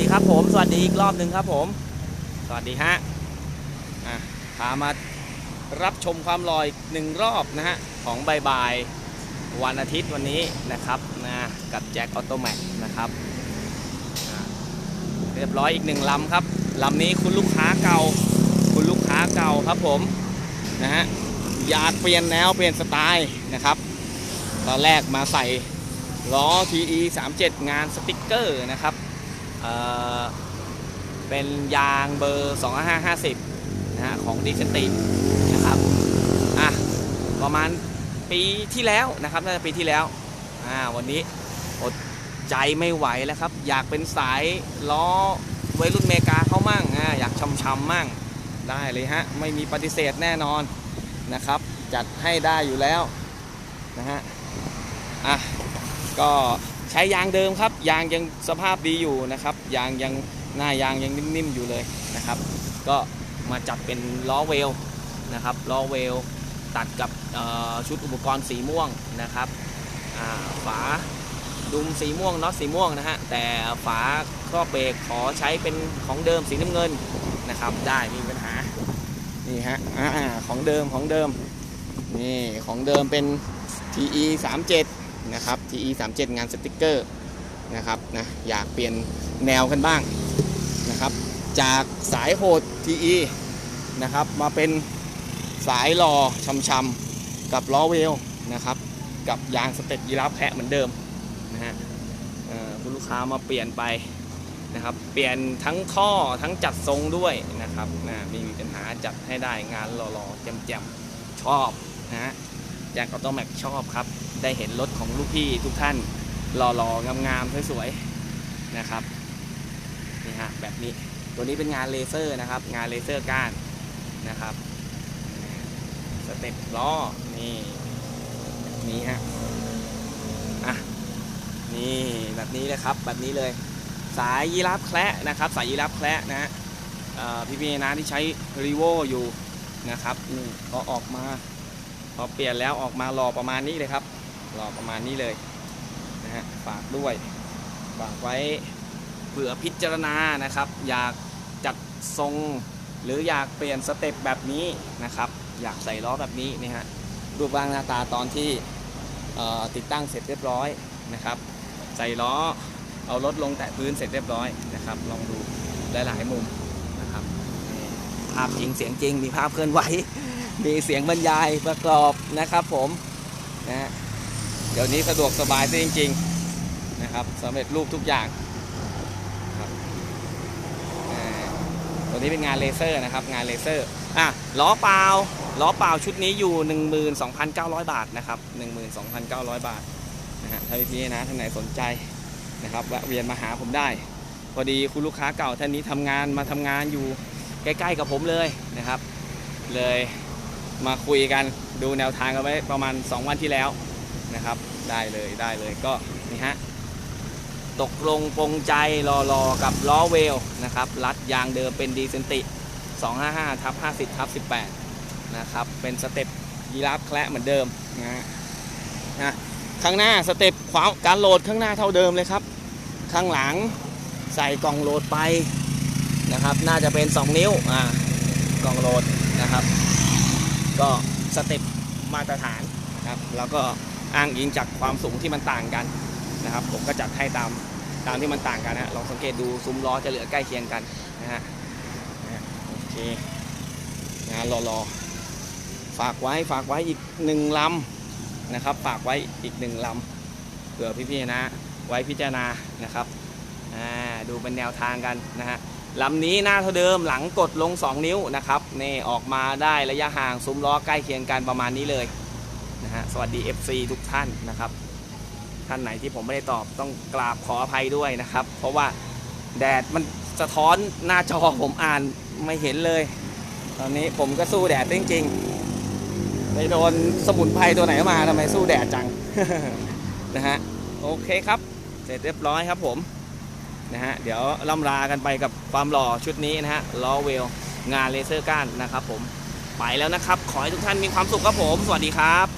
ดีครับผม สวัสดีอีกรอบหนึ่งครับผม สวัสดีฮะพามารับชมความลอยหนึ่งรอบนะฮะ ของบายบายวันอาทิตย์วันนี้นะครับนะกับแจ็คออโตแมกนะครับ เรียบร้อยอีกหนึ่งลำครับลำนี้คุณลูกค้าเก่า คุณลูกค้าเก่าครับผมนะฮะอยากเปลี่ยนแนวเปลี่ยนสไตล์นะครับ ตอนแรกมาใส่ล้อ TE 37 งานสติกเกอร์นะครับ เออเป็นยางเบอร์ 2550 นะฮะของดิสตินะครับอะประมาณปีที่แล้วนะครับน่าจะปีที่แล้วอ่าวันนี้อดใจไม่ไหวแล้วครับ อยากเป็นสายล้อวัยรุ่นเมกาเขามั่งอ่าอยากช้ำๆมั่งได้เลยฮะ ไม่มีปฏิเสธแน่นอนนะครับ จัดให้ได้อยู่แล้วนะฮะอะก็ ใช้ยางเดิมครับ ยางยังสภาพดีอยู่นะครับ ยางยังหน้ายางยังนิ่มๆอยู่เลยนะครับ ก็มาจัดเป็นล้อเวลนะครับล้อเวลตัดกับชุดอุปกรณ์สีม่วงนะครับฝาดุมสีม่วงน็อตสีม่วงนะฮะแต่ฝาครอบเบรกขอใช้เป็นของเดิมสีน้ำเงินนะครับ ได้ไมมีปัญหานี่ฮะอของเดิมของเดิมนี่ของเดิมเป็น TE 37 นะครับ TE 37งานสติกเกอร์นะครับนะอยากเปลี่ยนแนวกันบ้างนะครับ จากสายโหด TE นะครับมาเป็นสายรอชำๆกับล้อเวลนะครับกับยางสเต็ปยีราฟแคะเหมือนเดิมนะฮะคุณลูกค้ามาเปลี่ยนไปนะครับเปลี่ยนทั้งท่อทั้งจัดทรงด้วยนะครับนะไมมีปัญหาจัดให้ได้งานหล่อๆแจ่มๆชอบนะฮะ จ็คออโตแม็กชอบครับ ได้เห็นรถของลูกพี่ทุกท่านหล่อๆงามๆสวยๆนะครับนี่ฮะแบบนี้ตัวนี้เป็นงานเลเซอร์นะครับ งานเลเซอร์ก้านนะครับสเต็ปล้อนี่แบบนี้ฮะอะนี่แบบนี้เลยครับแบบนี้เลย สายยีราฟแคระนะครับ สายยีราฟแคระนะฮะพี่พี่นะที่ใช้รีโวอยู่นะครับนี่พอออกมา พอเปลี่ยนแล้วออกมารอประมาณนี้เลยครับรอประมาณนี้เลยนะฮะฝากด้วยฝากไว้เผื่อพิจารณานะครับ อยากจัดทรง หรืออยากเปลี่ยนสเต็ปแบบนี้นะครับ อยากใส่ล้อแบบนี้นี่ฮะรูปร่างหน้าตาตอนที่ติดตั้งเสร็จเรียบร้อยนะครับ ใส่ล้อเอารถลงแตะพื้นเสร็จเรียบร้อยนะครับ ลองดูหลายๆมุมนะครับภาพจริงเสียงจริงมีภาพเคลื่อนไหว มีเสียงบรรยายประกอบนะครับผมนะเดี๋ยวนี้สะดวกสบายซะจริงๆนะครับสำเร็จรูปทุกอย่างครับตัวนี้เป็นงานเลเซอร์นะครับงานเลเซอร์อะล้อเปล่าล้อเปล่าชุดนี้อยู่ 12,900 บาทนะครับ 12,900 บาทนะฮะถ้านพี่นะท่านไหนสนใจนะครับแวะเวียนมาหาผมได้ พอดีคุณลูกค้าเก่าท่านนี้ทำงานมาทำงานอยู่ใกล้ๆกับผมเลยนะครับ เลย มาคุยกันดูแนวทางกันไว้ประมาณ 2 วันที่แล้วนะครับ ได้เลยได้เลยก็นี่ฮะตกลงปรงใจรอรอกับล้อเวลนะครับรัดยางเดิมเป็นดีเซนติ 255ทับ50ทับ18 นะครับ เป็นสเต็ปยีราฟแคละเหมือนเดิมนะฮะนะข้างหน้าสเต็ปขวาการโหลดข้างหน้าเท่าเดิมเลยครับ ข้างหลังใส่กล่องโหลดไปนะครับ น่าจะเป็น 2 นิ้วอ่ากล่องโหลดนะครับ ก็สเต็ปมาตรฐานนะครับแล้วก็อ้างอิงจากความสูงที่มันต่างกันนะครับ ผมก็จัดให้ตามตามที่มันต่างกันนะลองสังเกตดูซุ้มล้อจะเหลือใกล้เคียงกันนะฮะโอเคงานรอๆฝากไว้ฝากไว้อีกหนึ่งลำนะครับ ฝากไว้อีกหนึ่งลำเผื่อพี่ๆนะ ไว้พิจารณานะครับอ่าดูเป็นแนวทางกันนะฮะ ลำนี้หน้าเท่าเดิมหลังกดลง 2 นิ้วนะครับนี่ออกมาได้ระยะห่างซุ้มล้อใกล้เคียงกันประมาณนี้เลยนะฮะสวัสดี FC ทุกท่านนะครับ ท่านไหนที่ผมไม่ได้ตอบต้องกราบขออภัยด้วยนะครับ เพราะว่าแดดมันสะท้อนหน้าจอผมอ่านไม่เห็นเลย ตอนนี้ผมก็สู้แดดจริงๆไปโดนสมุนไพรตัวไหนมาทำไมสู้แดดจังนะฮะโอเคครับ เสร็จเรียบร้อยครับผม นะฮะเดี๋ยวล่ำลากันไปกับความหล่อชุดนี้นะฮะล้อเวลงานเลเซอร์ก้านนะครับผมไปแล้วนะครับ ขอให้ทุกท่านมีความสุขครับผม สวัสดีครับ